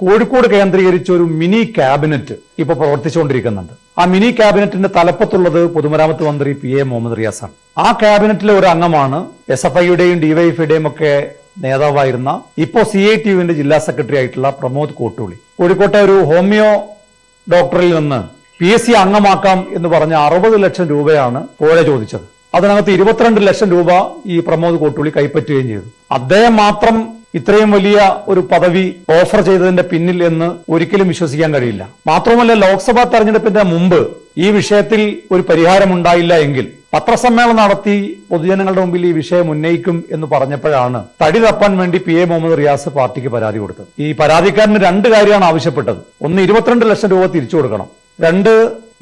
കോഴിക്കോട് കേന്ദ്രീകരിച്ച ഒരു mini cabinet ഇപ്പൊ പ്രവർത്തിച്ചുകൊണ്ടിരിക്കുന്നുണ്ട്. ആ മിനി ക്യാബിനറ്റിന്റെ തലപ്പത്തുള്ളത് പൊതുമരാമത്ത് മന്ത്രി പി എ മുഹമ്മദ് റിയാസാണ്. ആ ക്യാബിനറ്റിലെ ഒരു അംഗമാണ് എസ് എഫ് ഐയുടെയും ഡിവൈഎഫ്ഐയുടെയും ഒക്കെ നേതാവായിരുന്ന ഇപ്പോ സി ഐ ടി യുവിന്റെ ജില്ലാ സെക്രട്ടറി ആയിട്ടുള്ള പ്രമോദ് കോട്ടൂളി. കോഴിക്കോട്ടെ ഒരു ഹോമിയോ ഡോക്ടറിൽ നിന്ന് പി എസ് സി അംഗമാക്കാം എന്ന് പറഞ്ഞ അറുപത് ലക്ഷം രൂപയാണ് കോഴ ചോദിച്ചത്. അതിനകത്ത് ഇരുപത്തിരണ്ട് ലക്ഷം രൂപ ഈ പ്രമോദ് കോട്ടൂളി കൈപ്പറ്റുകയും ചെയ്തു. അദ്ദേഹം മാത്രം ഇത്രയും വലിയ ഒരു പദവി ഓഫർ ചെയ്തതിന്റെ പിന്നിൽ എന്ന് ഒരിക്കലും വിശ്വസിക്കാൻ കഴിയില്ല. മാത്രമല്ല ലോക്സഭാ തെരഞ്ഞെടുപ്പിന്റെ മുമ്പ് ഈ വിഷയത്തിൽ ഒരു പരിഹാരമുണ്ടായില്ല എങ്കിൽ പത്രസമ്മേളനം നടത്തി പൊതുജനങ്ങളുടെ മുമ്പിൽ ഈ വിഷയം ഉന്നയിക്കും എന്ന് പറഞ്ഞപ്പോഴാണ് തടി തപ്പാൻ വേണ്ടി പി എ മുഹമ്മദ് റിയാസ് പാർട്ടിക്ക് പരാതി കൊടുത്തത്. ഈ പരാതിക്കാരന് രണ്ട് കാര്യമാണ് ആവശ്യപ്പെട്ടത്. ഒന്ന് ഇരുപത്തിരണ്ട് ലക്ഷം രൂപ തിരിച്ചു കൊടുക്കണം. രണ്ട്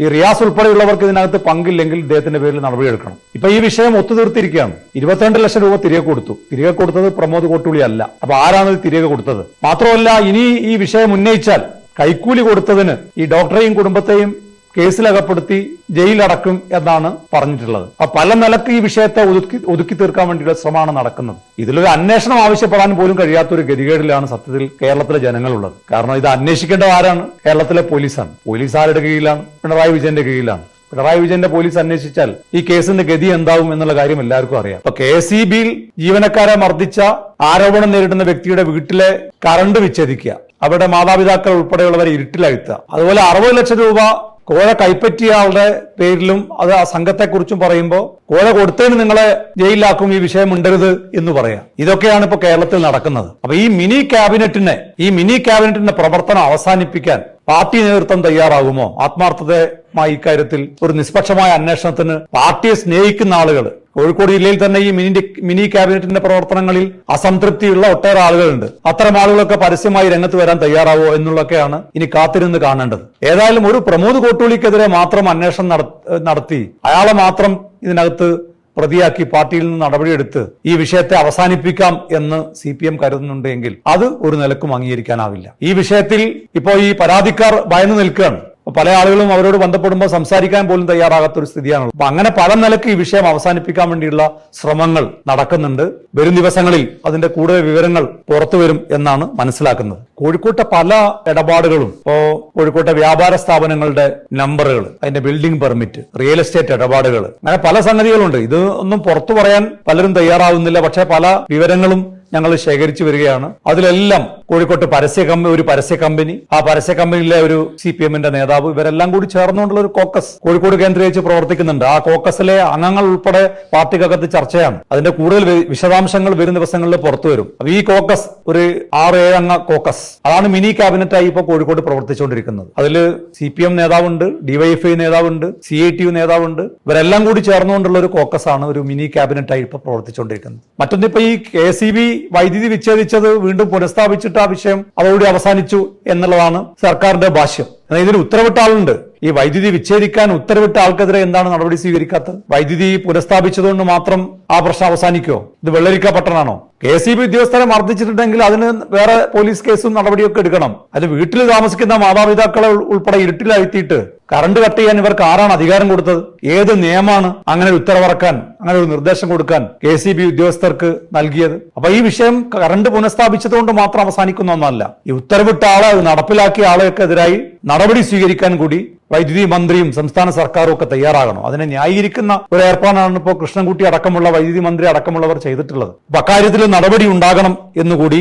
ഈ റിയാസ് ഉൾപ്പെടെയുള്ളവർക്ക് ഇതിനകത്ത് പങ്കില്ലെങ്കിൽ ഇദ്ദേഹത്തിന്റെ പേരിൽ നടപടിയെടുക്കണം. ഇപ്പൊ ഈ വിഷയം ഒത്തുതീർത്തിരിക്കുകയാണ്. ഇരുപത്തിരണ്ട് ലക്ഷം രൂപ തിരികെ കൊടുത്തു. തിരികെ കൊടുത്തത് പ്രമോദ് കോട്ടുളി അല്ല. അപ്പൊ ആരാണ് ഇത് തിരികെ കൊടുത്തത്? മാത്രമല്ല ഇനി ഈ വിഷയം ഉന്നയിച്ചാൽ കൈക്കൂലി കൊടുത്തതിന് ഈ ഡോക്ടറെയും കുടുംബത്തെയും കേസിലകപ്പെടുത്തി ജയിലടക്കും എന്നാണ് പറഞ്ഞിട്ടുള്ളത്. അപ്പൊ പല നിലയ്ക്ക് ഈ വിഷയത്തെ ഒതുക്കി ഒതുക്കി തീർക്കാൻ വേണ്ടിയുള്ള ശ്രമമാണ് നടക്കുന്നത്. ഇതിലൊരു അന്വേഷണം ആവശ്യപ്പെടാൻ പോലും കഴിയാത്ത ഒരു ഗതികേടിലാണ് സത്യത്തിൽ കേരളത്തിലെ ജനങ്ങളുള്ളത്. കാരണം ഇത് അന്വേഷിക്കേണ്ട ആരാണ്? കേരളത്തിലെ പോലീസാണ്. പോലീസ് ആരുടെ കീഴിലാണ് പിണറായി വിജയന്റെ കീഴിലാണ്. പിണറായി വിജയന്റെ പോലീസ് അന്വേഷിച്ചാൽ ഈ കേസിന്റെ ഗതി എന്താവും എന്നുള്ള കാര്യം എല്ലാവർക്കും അറിയാം. അപ്പൊ കെ ഇ ബിയിൽ ജീവനക്കാരെ മർദ്ദിച്ച ആരോപണം നേരിടുന്ന വ്യക്തിയുടെ വീട്ടിലെ കറണ്ട് വിച്ഛേദിക്കുക അവരുടെ മാതാപിതാക്കൾ ഉൾപ്പെടെയുള്ളവരെ ഇരുട്ടിലഴുത്തുക അതുപോലെ അറുപത് ലക്ഷം രൂപ കോഴ കൈപ്പറ്റിയ ആളുടെ പേരിലും അത് ആ സംഘത്തെക്കുറിച്ചും പറയുമ്പോൾ കോഴ കൊടുത്തതിന് നിങ്ങളെ ജയിലിലാക്കും ഈ വിഷയം ഉണ്ടരുത് എന്ന് പറയാം. ഇതൊക്കെയാണ് ഇപ്പൊ കേരളത്തിൽ നടക്കുന്നത്. അപ്പൊ ഈ മിനി ക്യാബിനറ്റിനെ ഈ മിനി ക്യാബിനറ്റിന്റെ പ്രവർത്തനം അവസാനിപ്പിക്കാൻ പാർട്ടി നേതൃത്വം തയ്യാറാകുമോ? ആത്മാർത്ഥതമായി ഇക്കാര്യത്തിൽ ഒരു നിഷ്പക്ഷമായ അന്വേഷണത്തിന് പാർട്ടിയെ സ്നേഹിക്കുന്ന ആളുകൾ കോഴിക്കോട് ജില്ലയിൽ തന്നെ ഈ മിനി മിനി ക്യാബിനറ്റിന്റെ പ്രവർത്തനങ്ങളിൽ അസംതൃപ്തിയുള്ള ഒട്ടേറെ ആളുകളുണ്ട്. അത്തരം ആളുകളൊക്കെ പരസ്യമായി രംഗത്ത് വരാൻ തയ്യാറാവോ എന്നുള്ളതൊക്കെയാണ് ഇനി കാത്തിരുന്ന് കാണേണ്ടത്. ഏതായാലും ഒരു പ്രമോദ് കോട്ടൂളിക്കെതിരെ മാത്രം അന്വേഷണം നടത്തി അയാളെ മാത്രം ഇതിനകത്ത് പ്രതിയാക്കി പാർട്ടിയിൽ നിന്ന് നടപടിയെടുത്ത് ഈ വിഷയത്തെ അവസാനിപ്പിക്കാം എന്ന് സി പി എം കരുതുന്നുണ്ടെങ്കിൽ അത് ഒരു നിലക്കും അംഗീകരിക്കാനാവില്ല. ഈ വിഷയത്തിൽ ഇപ്പോൾ ഈ പരാതിക്കാർ ഭയന്നു നിൽക്കുകയാണ്. പല ആളുകളും അവരോട് ബന്ധപ്പെടുമ്പോൾ സംസാരിക്കാൻ പോലും തയ്യാറാകാത്ത ഒരു സ്ഥിതിയാണ് അപ്പൊ അങ്ങനെ പല നിലയ്ക്ക് ഈ വിഷയം അവസാനിപ്പിക്കാൻ വേണ്ടിയുള്ള ശ്രമങ്ങൾ നടക്കുന്നുണ്ട്. വരും ദിവസങ്ങളിൽ അതിന്റെ കൂടുതൽ വിവരങ്ങൾ പുറത്തു വരും എന്നാണ് മനസ്സിലാക്കുന്നത്. കോഴിക്കോട്ടെ പല ഇടപാടുകളും ഇപ്പോ കോഴിക്കോട്ടെ വ്യാപാര സ്ഥാപനങ്ങളുടെ നമ്പറുകൾ അതിന്റെ ബിൽഡിംഗ് പെർമിറ്റ് റിയൽ എസ്റ്റേറ്റ് ഇടപാടുകൾ അങ്ങനെ പല സംഗതികളുണ്ട്. ഇത് ഒന്നും പുറത്തു പറയാൻ പലരും തയ്യാറാവുന്നില്ല. പക്ഷേ പല വിവരങ്ങളും ഞങ്ങൾ ശേഖരിച്ചു വരികയാണ്. അതിലെല്ലാം കോഴിക്കോട്ട് പരസ്യ കമ്പനി ഒരു പരസ്യ കമ്പനി ആ പരസ്യ കമ്പനിയിലെ ഒരു സി പി എമ്മിന്റെ നേതാവ് ഇവരെല്ലാം കൂടി ചേർന്നുകൊണ്ടുള്ള ഒരു കോക്കസ് കോഴിക്കോട് കേന്ദ്രീകരിച്ച് പ്രവർത്തിക്കുന്നുണ്ട്. ആ കോക്കസിലെ അംഗങ്ങൾ ഉൾപ്പെടെ പാർട്ടിക്കകത്ത് ചർച്ചയാണ്. അതിന്റെ കൂടുതൽ വിശദാംശങ്ങൾ വരും ദിവസങ്ങളിൽ പുറത്തു വരും. അപ്പൊ ഈ കോക്കസ് ഒരു ആറ് ഏഴ് അംഗ കോക്കസ്. അതാണ് മിനി ക്യാബിനറ്റായി ഇപ്പോൾ കോഴിക്കോട് പ്രവർത്തിച്ചുകൊണ്ടിരിക്കുന്നത്. അതിൽ സി പി എം നേതാവുണ്ട് ഡിവൈഎഫ്ഐ നേതാവുണ്ട് സി ഐ ടി യു നേതാവുണ്ട്. ഇവരെല്ലാം കൂടി ചേർന്നുകൊണ്ടുള്ള ഒരു കോക്കസ് ആണ് ഒരു മിനി ക്യാബിനറ്റായി ഇപ്പോൾ പ്രവർത്തിച്ചുകൊണ്ടിരിക്കുന്നത്. മറ്റൊന്നിപ്പോ ഈ കെ സി ബി വൈദ്യുതി വിച്ഛേദിച്ചത് വീണ്ടും പുനഃസ്ഥാപിച്ചിട്ട് ആ വിഷയം അതോടെ അവസാനിച്ചു എന്നുള്ളതാണ് സർക്കാരിന്റെ ഭാഷ്യം. എന്നാൽ ഇതിന് ഉത്തരവിട്ട ആളുണ്ട്. ഈ വൈദ്യുതി വിച്ഛേദിക്കാൻ ഉത്തരവിട്ട ആൾക്കെതിരെ എന്താണ് നടപടി സ്വീകരിക്കാത്തത്? വൈദ്യുതി പുനഃസ്ഥാപിച്ചതുകൊണ്ട് മാത്രം ആ പ്രശ്നം അവസാനിക്കോ ഇത് വെള്ളരിക്ക പട്ടണാണോ? കെ സി ബി ഉദ്യോഗസ്ഥരെ മർദ്ദിച്ചിട്ടുണ്ടെങ്കിൽ അതിന് വേറെ പോലീസ് കേസും നടപടിയൊക്കെ എടുക്കണം. അത് വീട്ടിൽ താമസിക്കുന്ന മാതാപിതാക്കളെ ഉൾ- ഉൾപ്പെടെ ഇരുട്ടിലാഴ്ത്തിയിട്ട് കറണ്ട് കട്ട് ചെയ്യാൻ ഇവർക്ക് ആരാണ് അധികാരം കൊടുത്തത്. ഏത് നിയമമാണ് അങ്ങനെ ഒരു ഉത്തരവിറക്കാൻ അങ്ങനെ ഒരു നിർദ്ദേശം കൊടുക്കാൻ കെ സി ബി ഉദ്യോഗസ്ഥർക്ക് നൽകിയത്? അപ്പൊ ഈ വിഷയം കറണ്ട് പുനഃസ്ഥാപിച്ചതുകൊണ്ട് മാത്രം അവസാനിക്കുന്ന ഒന്നല്ല. ഈ ഉത്തരവിട്ട ആളെ നടപ്പിലാക്കിയ ആളുകൾക്കെതിരായി നടപടി സ്വീകരിക്കാൻ കൂടി വൈദ്യുതി മന്ത്രിയും സംസ്ഥാന സർക്കാരും ഒക്കെ തയ്യാറാകണം. അതിനെ ന്യായീകരിക്കുന്ന ഒരു ഏർപ്പാടാണ് ഇപ്പോൾ കൃഷ്ണൻകുട്ടി അടക്കമുള്ള വൈദ്യുതി മന്ത്രി അടക്കമുള്ളവർ ചെയ്തിട്ടുള്ളത്. അപ്പൊ അക്കാര്യത്തിൽ നടപടി ഉണ്ടാകണം എന്നുകൂടി